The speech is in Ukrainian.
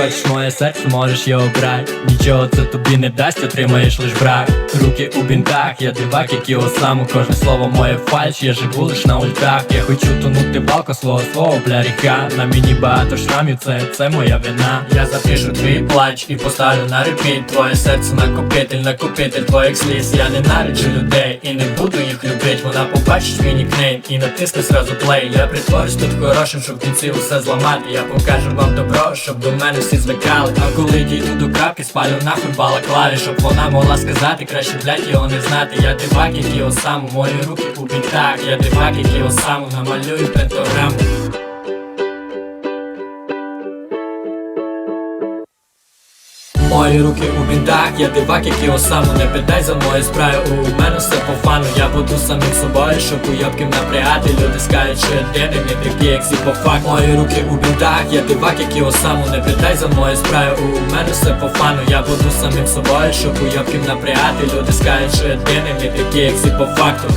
Хочеш моє серце, можеш його брати Нічого це тобі не дасть, отримаєш лиш брак. Руки у бінтах, я дивак, як і осаму Кожне слово моє фальш, я живу лиш на ультах. Я хочу тонути балко свого свого бля ріка На мені багато шрамів, це, це моя вина. Я запишу твій плач і поставлю на репіт. Твоє серце накопитель, накопитель твоїх сліз. Я ненавиджу людей і не буду їх любить Вона побачить мій нікнейм і натисне сразу плей. Я притворюсь тут хорошим, щоб в кінці усе зламати. Я покажу вам добро, щоб до мене всі звикали. А коли дійду до крапки, спалю нахуй балаклаві Щоб вона могла сказати, краще блять його не знати. Я дивак, як його сам, мої руки у бінтах Я дивак, його сам, намалюю пентограму Мої руки у бінтах, я дивак, як його саму Не питай за мої справи, у мене все по фану Я буду самим собою, щоб уйобків напрягати. Люди скажуть, що я дебіль, не такі, як всі по факту. Мої руки у бінтах, я дивак, як його саму Не питай за мої справи, у мене все по фану Я буду самим собою, щоб уйобків напрягати. Люди скажуть, що я дебіль, не такі, як всі по факту